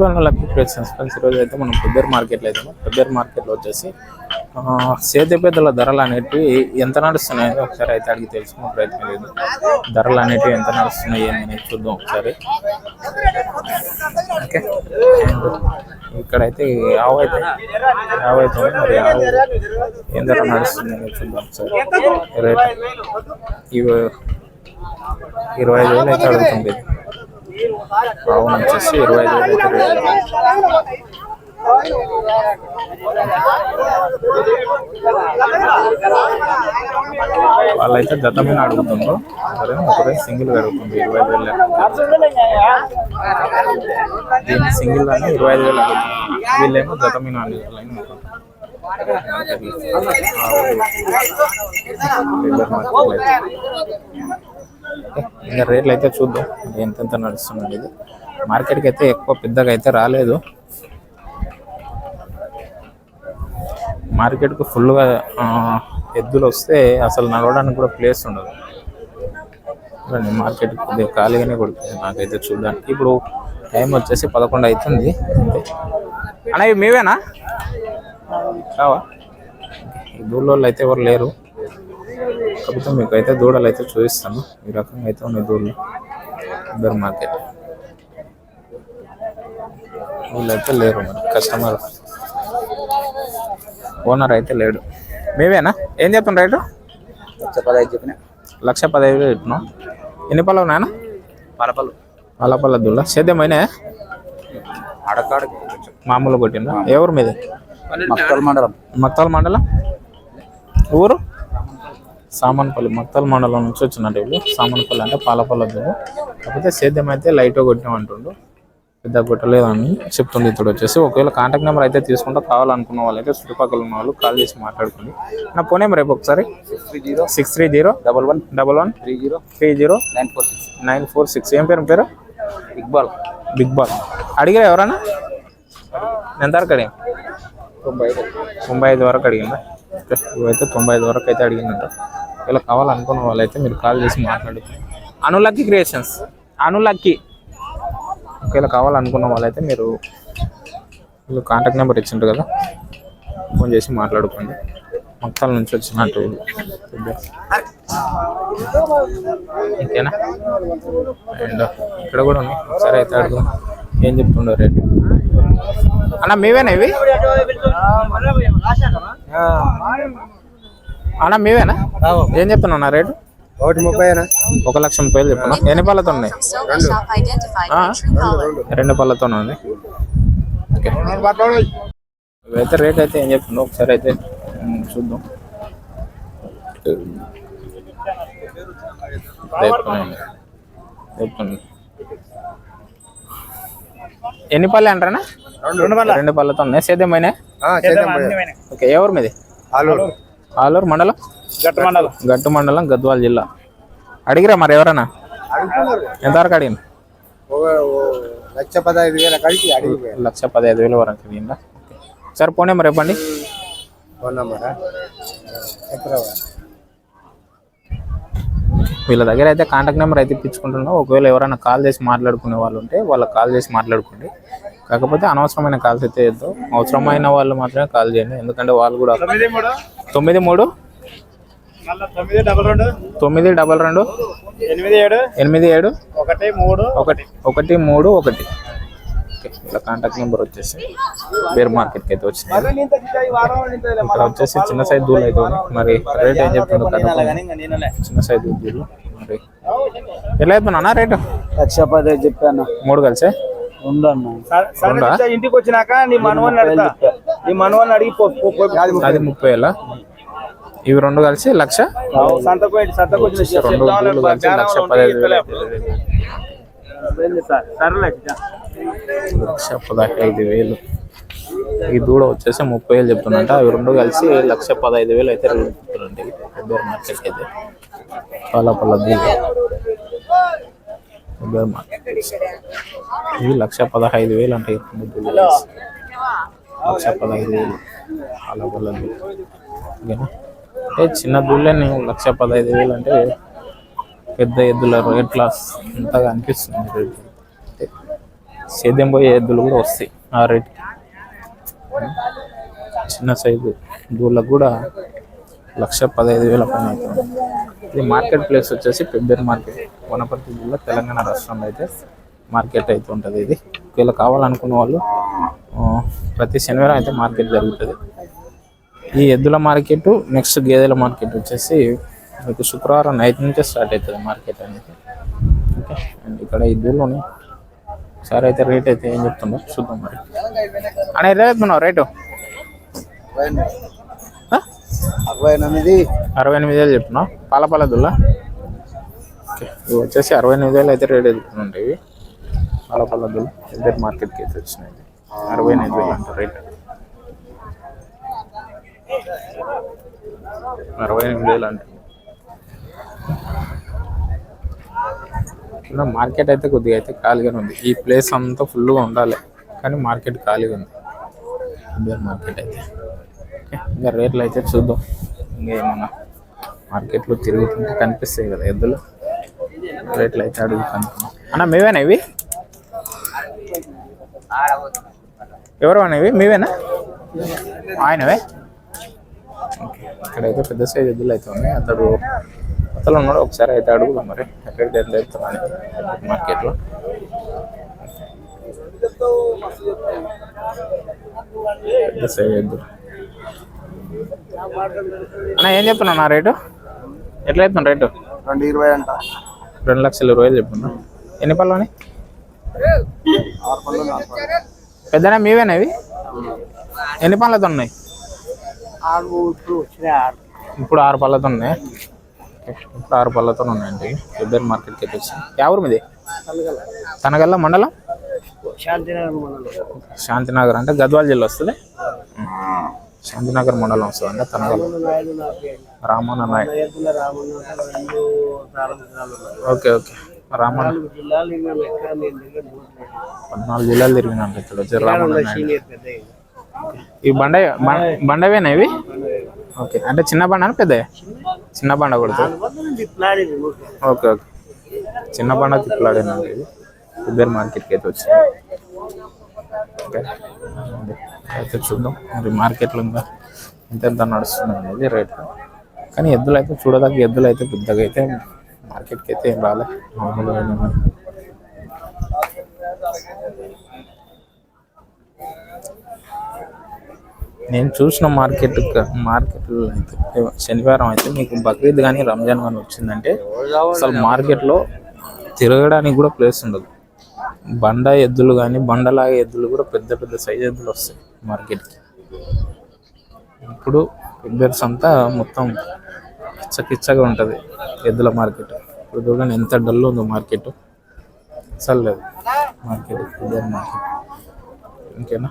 To lucky friends ఈరోజు అయితే మనం పెబ్బేరు మార్కెట్లో అయితే పెబ్బేరు మార్కెట్లో వచ్చేసి ఆ, సేద్య పెద్దల ధరలు అనేటివి ఎంత నడుస్తున్నాయో ఒకసారి అయితే అడిగి తెలుసుకునే ప్రయత్నం లేదు. ధరలు అనేటివి ఎంత నడుస్తున్నాయి ఏమి చూద్దాం ఒకసారి. ఓకే. ఇక్కడైతే ఆవు అయితే ఆవు అయితే మరి ఆవు ఏం ధర నడుస్తుంది అని చూద్దాం ఒకసారి. రేట్ ఇవి ఇరవై ఐదు వేలు అయితే అడుగుతుంది. అవును వచ్చేసి ఇరవై ఐదు వేలు వాళ్ళైతే జత మీద అడుగుతుండ్రు సరే ఒకరే సింగిల్ అడుగుతుంది ఇరవై ఐదు వేలు దీన్ని సింగిల్ అని ఇరవై ఐదు వేలు అడుగుతుంది వీళ్ళేమో జత మీద అడుగుతుంది ఇంకా రేట్లు అయితే చూద్దాం. ఎంతెంత నడుస్తున్నాడు ఇది మార్కెట్కి అయితే ఎక్కువ పెద్దగా అయితే రాలేదు. మార్కెట్కు ఫుల్గా ఎద్దులు వస్తే అసలు నడవడానికి కూడా ప్లేస్ ఉండదు. చూడండి మార్కెట్ కొద్దిగా ఖాళీగానే కొడుతుంది నాకైతే చూడడానికి. ఇప్పుడు టైం వచ్చేసి పదకొండు అవుతుంది. అంతే అన్న ఇవి మీవేనా? కావా ఈ అయితే ఎవరు లేరు. కాకపోతే మీకు అయితే దూడలు అయితే చూపిస్తాను. ఈ రకంగా అయితే ఉన్నాయి దూడలు. ఇద్దరు మార్కెట్ వీళ్ళైతే లేరు మరి కస్టమర్. ఓనర్ అయితే లేడు. మేమేనా? ఏం చెప్తున్నా రైటు? లక్ష పదహైదు చెప్పిన. లక్ష పదహైదు చెప్తున్నాం ఎన్ని పళ్ళు ఉన్నాయన పలపలు పళ్ళ దుళ్ళ సేద్యమైనా అడకాడు మామూలు కొట్టిందా ఎవరు మీది? మక్కల్ మండలం. మక్తల్ మండలం? ఊరు? సామన్పల్లి మక్తల్ మండలం నుంచి వచ్చినట్టు వీళ్ళు. సామన్పల్లి అంటే పాలపల్ల దువ్వు కాకపోతే సేద్యం అయితే లైట్గా కొట్టినామంటుండు పెద్ద కొట్టలేదని చెప్తుంది ఇతడు వచ్చేసి. ఒకవేళ కాంటాక్ట్ నెంబర్ అయితే తీసుకుంటా కావాలనుకున్న వాళ్ళైతే చుట్టుపక్కల ఉన్న వాళ్ళు కాల్ చేసి మాట్లాడుకోండి. నా ఫోన్ నెంబర్ రేపు ఒకసారి. Three zero six three zero double one double one three zero three zero nine four six nine four six. ఏం పేరు పేరు? Iqbal big ball. అడిగారు ఎవరన్నా? ఎంత వరకు అడిగా తొంభై ఐదు. తొంభై ఐదు వరకు అడిగిందా? ఇవైతే తొంభై ఐదు వరకు అయితే అడిగిందంట. ఇలా కావాలనుకున్న వాళ్ళైతే మీరు కాల్ చేసి మాట్లాడి అనులక్కి క్రియేషన్స్. అనులక్కి ఒకవేళ కావాలనుకున్న వాళ్ళైతే మీరు వీళ్ళు కాంటాక్ట్ నెంబర్ ఇచ్చిండ్రు కదా ఫోన్ చేసి మాట్లాడుకోండి. మొత్తాల నుంచి వచ్చినట్టు. ఇంకేనా? అండ్ ఇక్కడ కూడా ఉన్నాయి. సరే అయితే అడుగు ఏం చెప్తుండో రేటు. అన్న మీవేనా ఇవి? అన్న మీవేనా? ఏం చెప్తున్నా అన్న రేటు? ఒకటి ముప్పై ఒక లక్ష ముప్పై వేలు చెప్తున్నా ఎన్ని పళ్ళతో ఉన్నాయి. రెండు పళ్ళతో ఉంది. ఇవైతే రేట్ అయితే ఏం చెప్తుందో ఒకసారి అయితే చూద్దాం. చెప్తున్నాను. ఎన్ని పళ్ళు అంటారా రెండు పళ్ళ. రెండు పళ్ళతో ఉన్నాయి. సేద్యమైన ఓకే ఎవరు మీది? ఆలూరు. ఆలూరు మండలం? గట్ట మండలం. గట్టు మండలం గద్వాల జిల్లా. అడిగిరా మరి ఎవరన్నా? ఎంతవరకు అడిగిన లక్ష పదహైదు వేల కడికి అడిగి లక్ష పదహైదు వేల వరకు అడిగిందా? సరే పోనీ మరి ఇవ్వండి ఫోన్ నంబరా? వీళ్ళ దగ్గర అయితే కాంటాక్ట్ నెంబర్ అయితే ఇప్పించుకుంటున్నాం. ఒకవేళ ఎవరైనా కాల్ చేసి మాట్లాడుకునే వాళ్ళు ఉంటే వాళ్ళకి కాల్ చేసి మాట్లాడుకోండి. కాకపోతే అనవసరమైన కాల్స్ అయితే అవసరమైన వాళ్ళు మాత్రమే కాల్ చేయండి. ఎందుకంటే వాళ్ళు కూడా తొమ్మిది మూడు? తొమ్మిది డబల్ రెండు. తొమ్మిది డబల్ రెండు? ఎనిమిది ఏడు. ఎనిమిది ఏడు? ఒకటి మూడు. ఒకటి. ఒకటి మూడు ఒకటి. ఇలా కాంటాక్ట్ నెంబర్ వచ్చేసి బేర్ మార్కెట్కి అయితే వచ్చింది ఇక్కడ వచ్చేసి చిన్న సైజ్ దూలు అయితే. మరి రేట్ ఏం చెప్తుందో. చిన్న సైజ్ దూలు మరి ఎలా అవుతున్నా రేటు? లక్ష పదహైదు చెప్పాను. మూడు కలిసే? ఉండన్నా రెండా? ఇంటికి వచ్చినాక నీ మనవని అడుగుతా నీ మనవని అడిగి పో- పో- పో- అది ముప్పై వేల? ఇవి రెండు కలిసి లక్ష? రెండు కలిసి లక్ష పదహైదు వేలు అవుతుంది. సరేలే లక్ష పదహైదు వేలు. ఈ దూడ వచ్చేసి ముప్పై వేలు చెప్తున్నట్ట అవి రెండు కలిసి లక్ష పదహైదు వేలు అయితే చెప్తున్నారండి కొబ్బరి మార్కెట్ అయితే. పల్ల పల్ల దూడ కొబ్బరి మార్కెట్ ఇవి లక్ష పదహైదు వేలు అంటే ఈ. లక్ష పదహైదు వేలు ఓకేనా? అంటే చిన్న దూళ్ళని లక్ష పదహైదు వేలు అంటే పెద్ద ఎద్దుల రేట్ క్లాస్ అంతగా అనిపిస్తుంది రేట్? సేద్యం పోయే ఎద్దులు కూడా వస్తాయి ఆ రేట్ చిన్న సైజు దూళ్ళకు కూడా లక్ష పదహైదు వేల పైన అవుతుంది. ఇది మార్కెట్ ప్లేస్ వచ్చేసి పెబ్బేరు మార్కెట్ వనపర్తి జిల్లా తెలంగాణ రాష్ట్రంలో అయితే మార్కెట్ అయితే ఉంటుంది ఇది. ఒకవేళ కావాలనుకున్న వాళ్ళు ప్రతి శనివారం అయితే మార్కెట్ జరుగుతుంది. ఈ ఎద్దుల మార్కెట్ నెక్స్ట్ గేదెల మార్కెట్ వచ్చేసి మీకు శుక్రవారం నైట్ నుంచే స్టార్ట్ అవుతుంది మార్కెట్ అనేది. ఓకే? అండ్ ఇక్కడ ఈ సార్ అయితే రేట్ అయితే ఏం చెప్తుందో చూద్దాం మరి. అనే ఎలా చెప్తున్నావు రేటు? అరవై ఎనిమిది అరవై ఎనిమిది వేలు చెప్తున్నావు. పాల ఓకే ఇవి వచ్చేసి అరవై ఎనిమిది వేలు అయితే రేట్ ఎదుగుతుందండి ఇవి. పాల పాల ఇద్దరు మార్కెట్కి అయితే వచ్చినాయి. అరవై ఎనిమిది వేలు అంటారు రేట్. అరవై ఎనిమిది వేలు అంటే. మార్కెట్ అయితే కొద్దిగా అయితే ఖాళీగానే ఉంది. ఈ ప్లేస్ అంతా ఫుల్గా ఉండాలి. కానీ మార్కెట్ ఖాళీగా ఉంది. ఇద్దరు మార్కెట్ అయితే. ఇంకా రేట్లు అయితే చూద్దాం. ఇంకా ఏమన్నా మార్కెట్లో తిరుగుతుంటే కనిపిస్తాయి కదా ఎద్దులు. రేట్లు అయితే అడుగుతాను. అన్న మీవేనా ఇవి? ఎవరు అన్న ఇవి మీవేనా? ఆయనవే? ఓకే. ఇక్కడైతే పెద్ద సైజ్ ఎద్దులు అయితే ఉన్నాయి. అతడు అతను ఉన్నాడు ఒకసారి అయితే అడుగుదాం మరి. ఎక్కడికి ఎంత వెళ్తామని మార్కెట్లో పెద్ద సైజ్ ఎద్దులు అన్న ఏం చెప్తున్నా నా రేటు? ఎట్లా చెప్తున్నా రేటు? రెండు ఇరవై అంట. రెండు లక్షల ఇరవై వేలు చెప్తున్నా. ఎన్ని పళ్ళు పెద్దనా మీవేనా ఇవి? ఎన్ని పళ్ళతో ఉన్నాయి? ఇప్పుడు ఆరు పళ్ళతో ఉన్నాయి. ఇప్పుడు ఆరు పళ్ళతో ఉన్నాయండి. ఇద్దరు మార్కెట్కి వచ్చేసి వచ్చి ఎవరు మీది? తనగల్ల మండలం? శాంతినగర్ మండలం శాంతినగర్ అంటే గద్వాల జిల్లా వస్తుంది. శాంతినగర్ మండలం వస్తుంది అంటే తనగల్ల. రామన్న నాయక్. Okay okay. రామన్న. పద్నాలుగు జిల్లాలు తిరిగినాను ఇక్కడ వచ్చి రామన్న ఈ బండ బండవేనా ఇవి? ఓకే అంటే చిన్న బండ పెద్ద చిన్న బండ కొడుతుంది. Okay okay. చిన్న బండ తిప్పలాడేనండి ఇది? ఇద్దరు మార్కెట్కి అయితే వచ్చింది ఓకే. అయితే చూద్దాం. మరి మార్కెట్లో ఇంకా ఎంత ఎంత నడుస్తుంది అనేది రేట్. కానీ ఎద్దులు అయితే చూడదగ్గ ఎద్దులు అయితే పెద్దగా అయితే మార్కెట్కి అయితే ఏం రాలే. మామూలుగా నేను చూసిన మార్కెట్ మార్కెట్ అయితే శనివారం అయితే మీకు బక్రీద్ కానీ రంజాన్ కానీ వచ్చిందంటే అసలు మార్కెట్లో తిరగడానికి కూడా ప్లేస్ ఉండదు. బండ ఎద్దులు కానీ బండలాగే ఎద్దులు కూడా పెద్ద పెద్ద సైజ్ ఎద్దులు వస్తాయి మార్కెట్కి. ఇప్పుడు ఫిగర్స్ అంతా మొత్తం కిచ్చ ఉంటుంది ఎద్దుల మార్కెట్. ఇప్పుడు చూడండి ఎంత డల్ ఉందో మార్కెట్. చల్లలేదు మార్కెట్ ఫిగర్ మార్కెట్. ఇంకేనా?